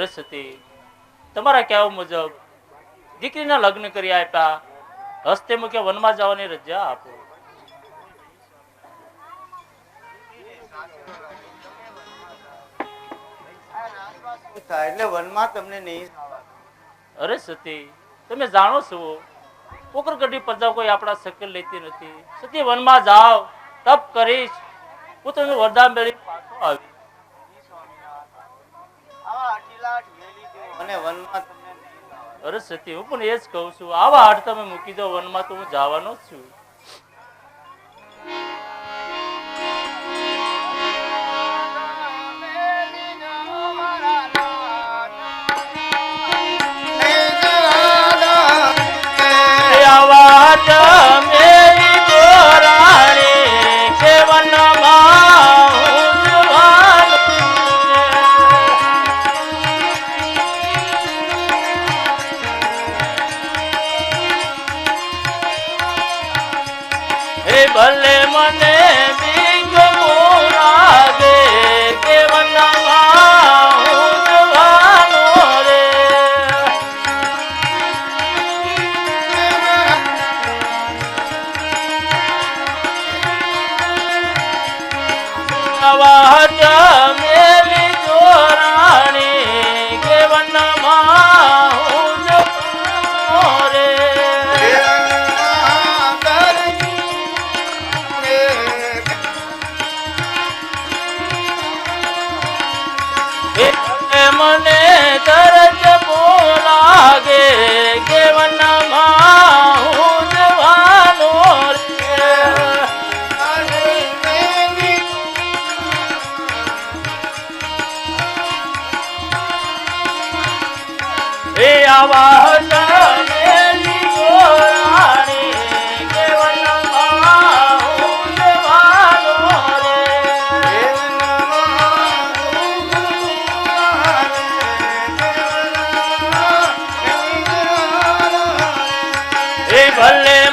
રસ હતી. તમારા કહેવા મુજબ દીકરીના લગ્ન કરી આપ્યા હસ્તે મુખ્ય વનમાં જવાની રજા આપો. તમને નહીં અરે સતી તમે જાણો છો પોકરગઢી પ્રજા કોઈ આપણા શકલ લેતી નથી. સતી વનમાં જાઓ તપ કરીશ. હું તમને વરદાન મેળવી અને વનમાં તમને અરે સતી, હું પણ એ જ કહું છું. આવા હાડ તમે મૂકી દો વનમાં તો હું જવાનો જ છું. যাওয়া যাবে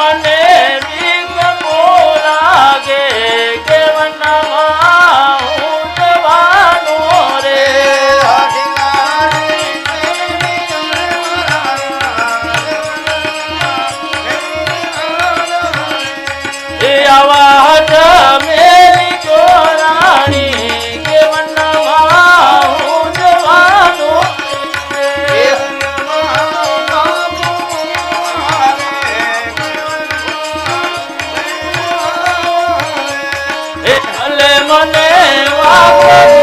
মানে Bravo!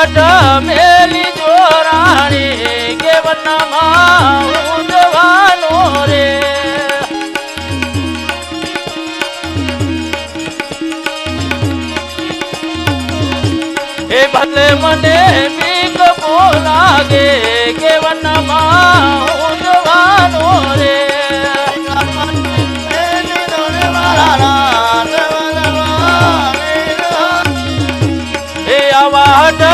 વટ મેલી જોરાણી કે વનમાં ઊંધવાનો રે. એ ભલે મને બીક બોલાગે કે વનમાં ઊંધવાનો રે.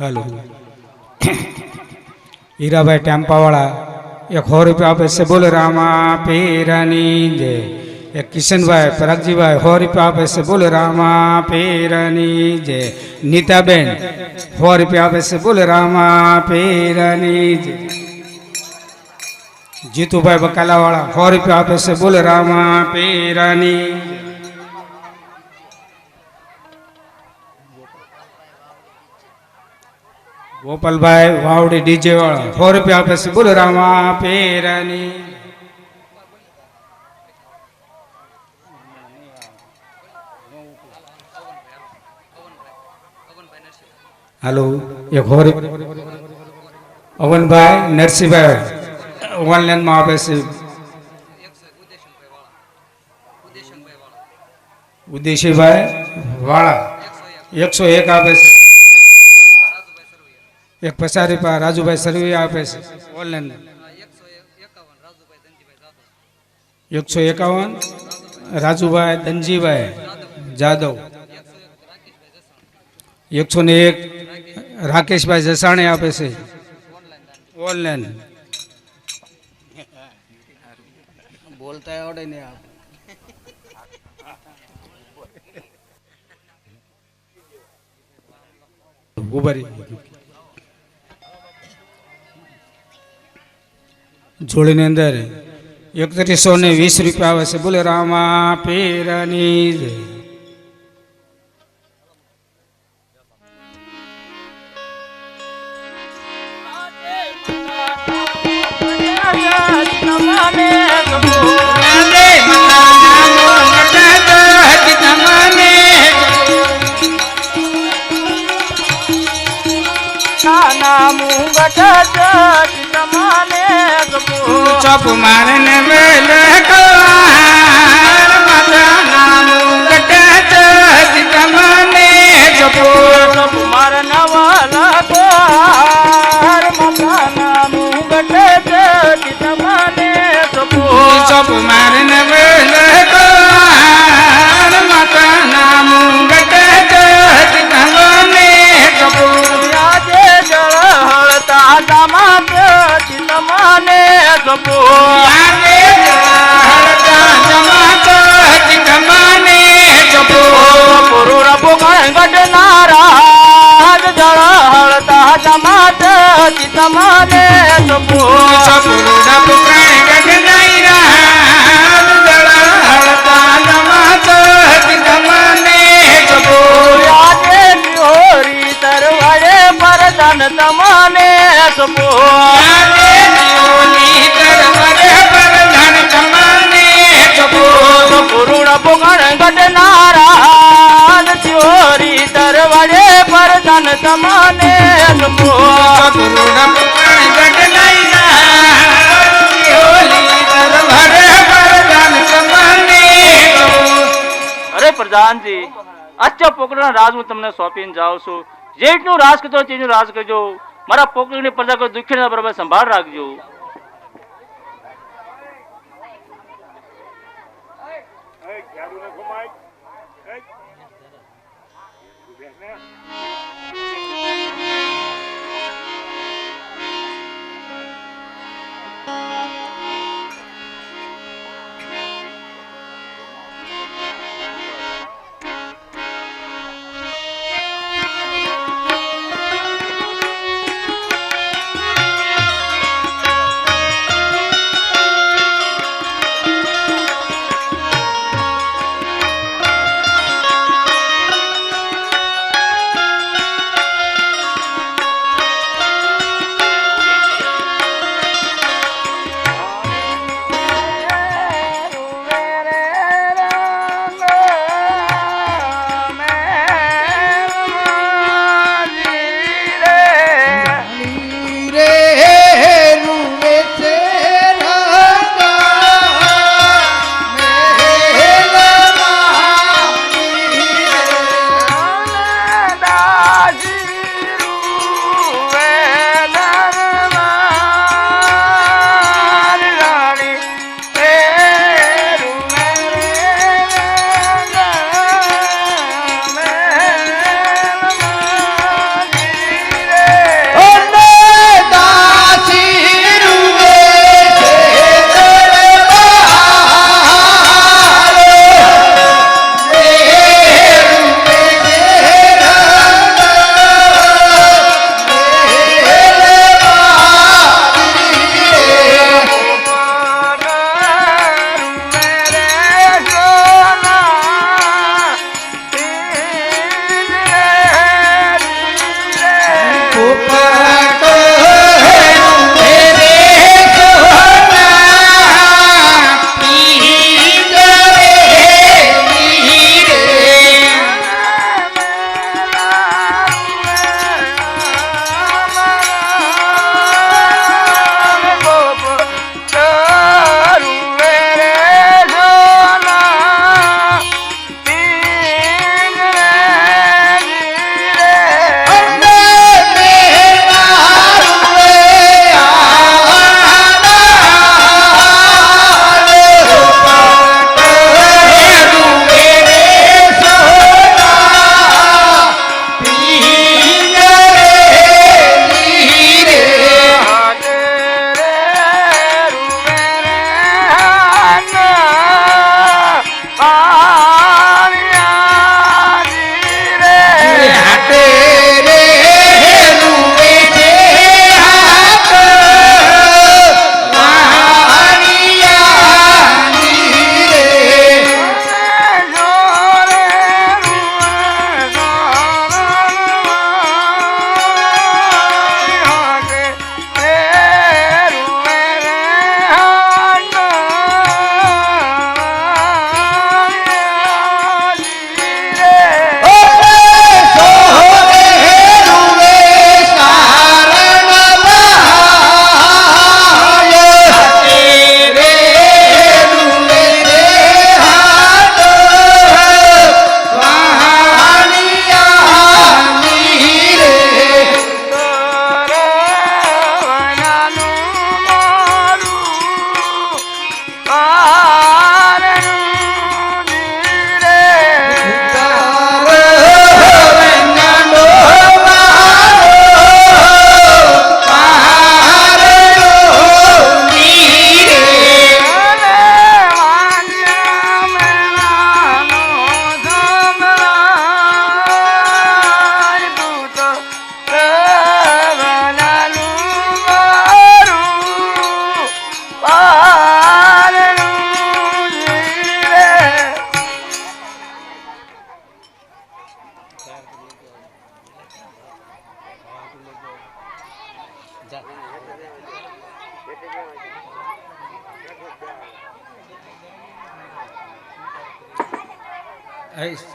હાલો. હીરાભાઈ ટેમ્પાવાળા, એક સો રૂપિયા આપે છે. બોલો, રામા પીરની જય. એક કિશનભાઈ, પરાગજીભાઈ, સો રૂપિયા આપે છે. બોલો, રામા પીરની જય. નીતાબેન, સો રૂપિયા આપે છે. બોલે, રામા પીરની જય. જીતુભાઈ બકાલાવાળા, સો રૂપિયા આપે છે. બોલે, રામા પીરની ગોપાલભાઈ વાવડી ડીજે વાળા સો રૂપિયા આપે છે. બોલો, રામા પેરાની હાલો, એક હોર અવનભાઈ નરસિંહભાઈ ઓનલાઈનમાં આપે છે. ઉદેશીભાઈ વાળા. એકસો એક આપે છે. એક પસારી પા રાજુભાઈ સરવી આપે છે ઓનલાઈન. એકસો એકાવન રાજુભાઈ ધનજીભાઈ જાદવ. એકસો ને એક રાકેશભાઈ જસાણી આપે છે ઓનલાઈન. બોલતા આવડે ને આપ ઊભા રહી. જોડીની અંદર એકત્રીસો ને વીસ રૂપિયા આવે છે બોલે રામા પીરની જય. મારને অপমান মেলো આચ્ચા પોકળના રાજ હું તમને સોંપીને જાઉં છું. જેટલું રાજ કરતો તેનું રાજ કરજો. મારા પોકળની પ્રજા કોઈ દુઃખી ના બરાબર સંભાળ રાખજો.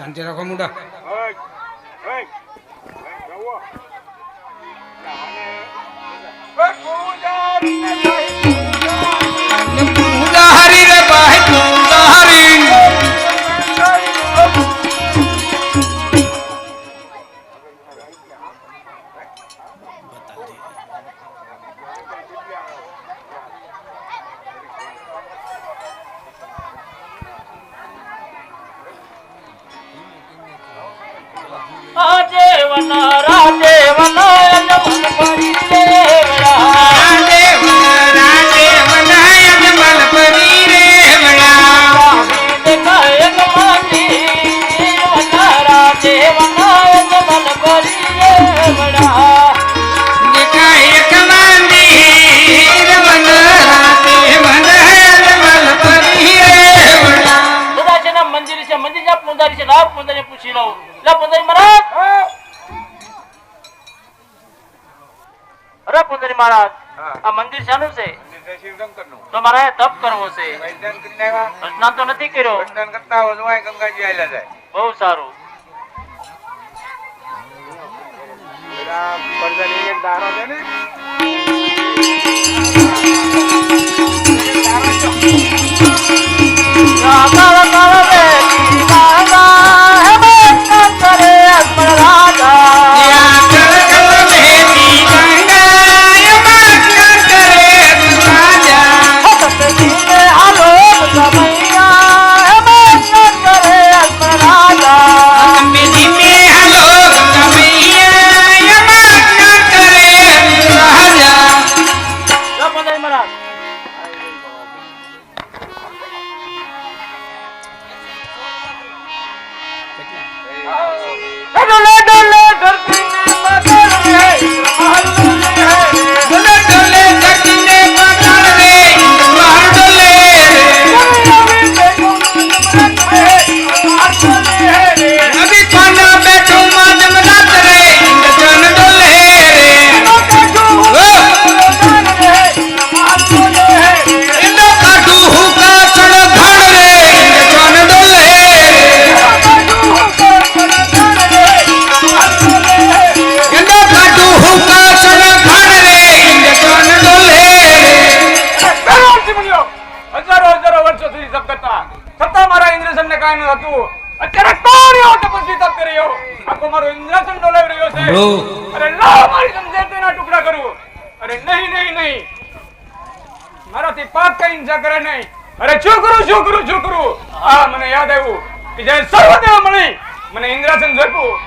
শান্তি রাখো মুডা મંદિર છે મંદિર જ્યાં પૂંજારી છે લાવ પૂંજારી પૂછી લઉં લે પૂંજારી મહારાજ. અરે મહારાજ આ મંદિર શાનું છે? તો મારે તપ કરવો છે. સ્નાન તો નથી કર્યો. ગંગાજી આયલા જાય. બહુ સારું. પડદા એક દારો છે ને હિંસા કરે નહીં. અરે શું કરું શું કરું શું કરું? આ મને યાદ આવ્યું કે જ્યારે સર્વદેવ મળી મને ઇન્દ્રાસન જોઈતું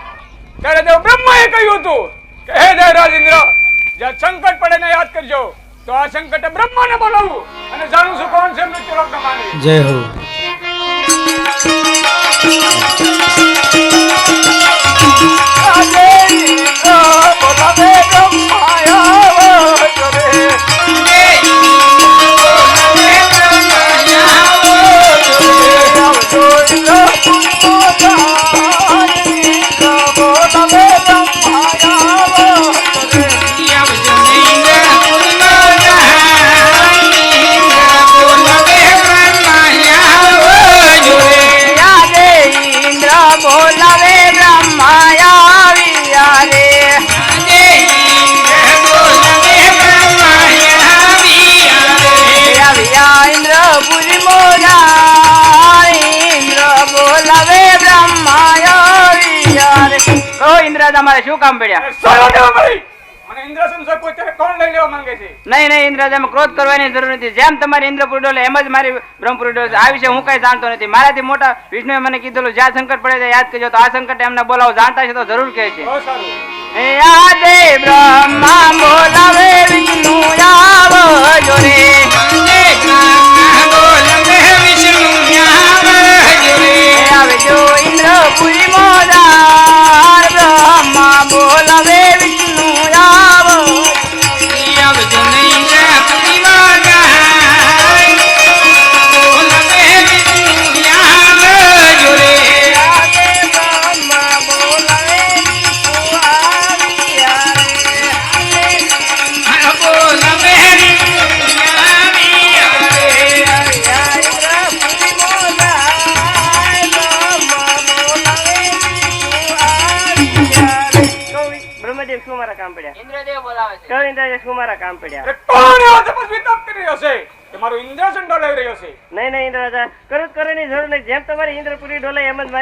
ત્યારે દેવ બ્રહ્માએ કહ્યું હતું કે હે દેવરાજ ઇન્દ્ર જ્યાં સંકટ પડે ને યાદ કરજો. તો આ સંકટે બ્રહ્માને બોલાવું અને જાણું છું કોણ છે એમનું લોકનો માનવી જય હો. ઇન્દ્ર તમારે શું કામ પડ્યા? મને ઇન્દ્રસન સોંપ્યું ત્યારે કોણ લઈ લેવા માંગે છે? નહીં નહીં ઇન્દ્ર ક્રોધ કરવાની જરૂર નથી. જેમ તમારી ઇન્દ્રપુર ડોલે એમ જ મારી બ્રહ્મપુર ડોલે આ વિશે હું કઈ જાણતો નથી. મારાથી મોટા વિષ્ણુએ મને કીધેલું જ્યાં સંકટ પડે ત્યાં યાદ કરજો. તો આ સંકટ એમને બોલાવો. જાણતા છે તો જરૂર કહે છે. યાદે બ્રહ્મા બોલાવે વિષ્ણુ આવજો રે.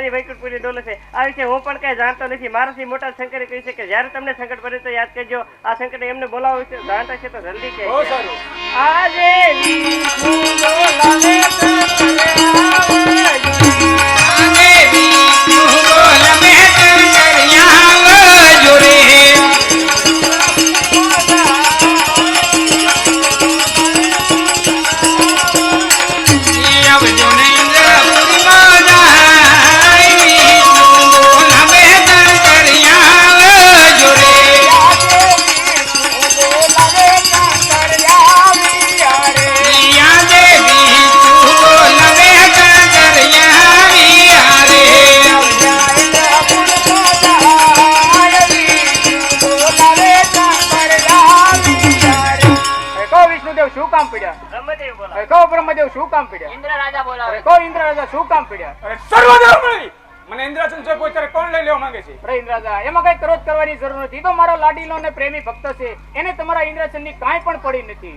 বাইরে বাইরে કામ પડ્યા ઇન્દ્રાજા એમાં કઈ ક્રોધ કરવાની જરૂર નથી તો મારો લાડીલો ને પ્રેમી ભક્ત છે એને તમારા ઇન્દ્રાસનની કાંઈ પણ પડી નથી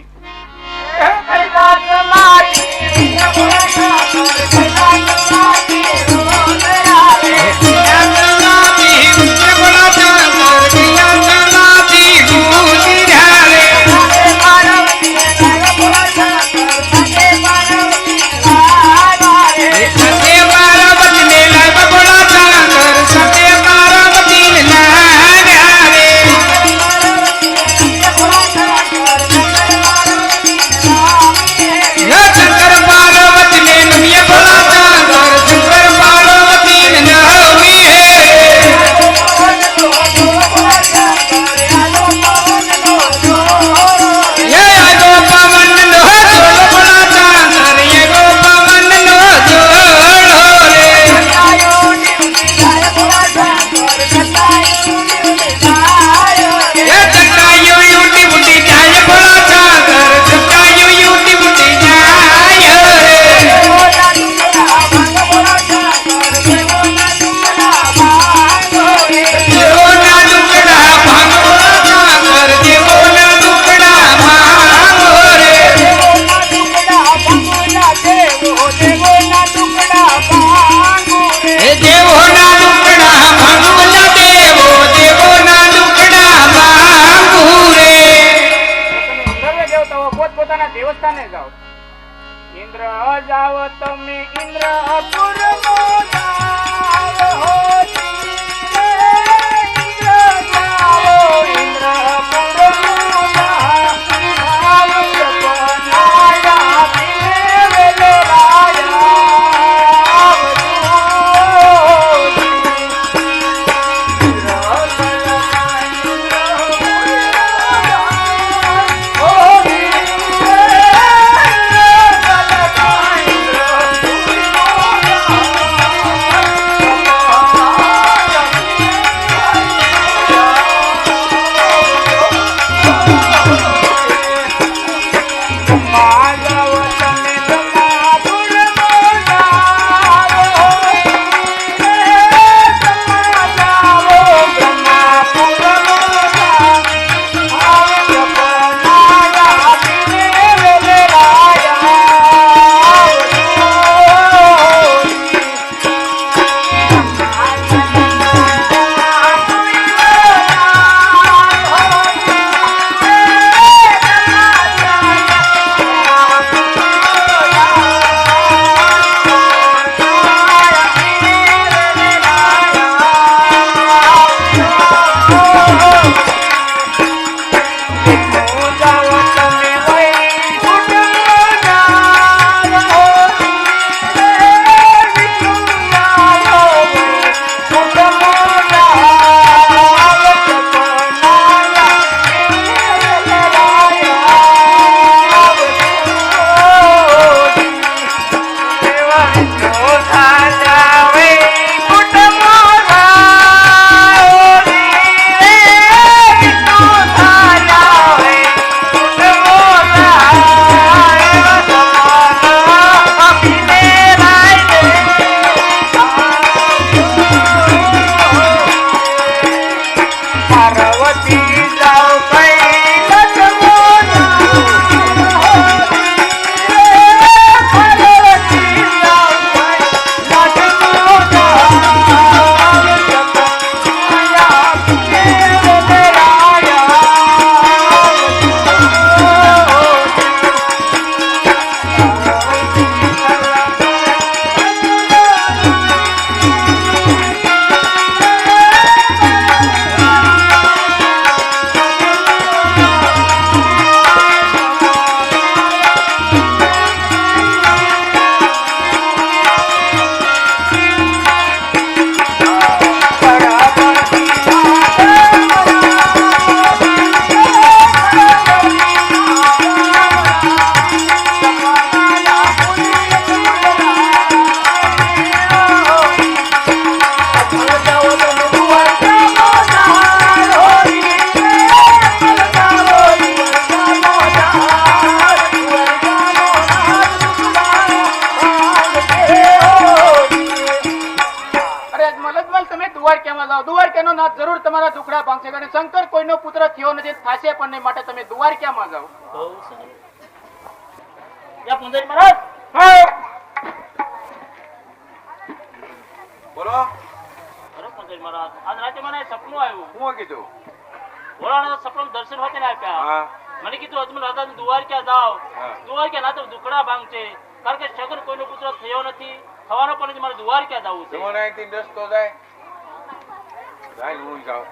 પોતાના દેવસ્થાને જાઓ. ઇન્દ્ર જાઓ તમે ઇન્દ્ર જાઓ દ્વારકાનો જરૂર તમારા દુખડા ભાંગશે અને શંકર કોઈનો પુત્ર થયો નથી થાશે પણ નહીં. માટે તમે દુવાર ક્યાં મહારાજ? બોલો. મહારાજ. આજ રાતે મને સપનું આવ્યું. હું કીધું ભોળાનાથ સપનું દર્શન હોતે ને આપ્યા. મને કીધું અજમલ રાધા દુવાર ક્યાં જાઓ? દુવાર ક્યાં? ના તો દુકડા ભાંગ છે કારણ કે સગન કોઈનો પુત્ર થયો નથી થવાનો પણ મારે દુવાર ક્યાં જવું છે? અહીંથી જાય. જાય હું જાઉં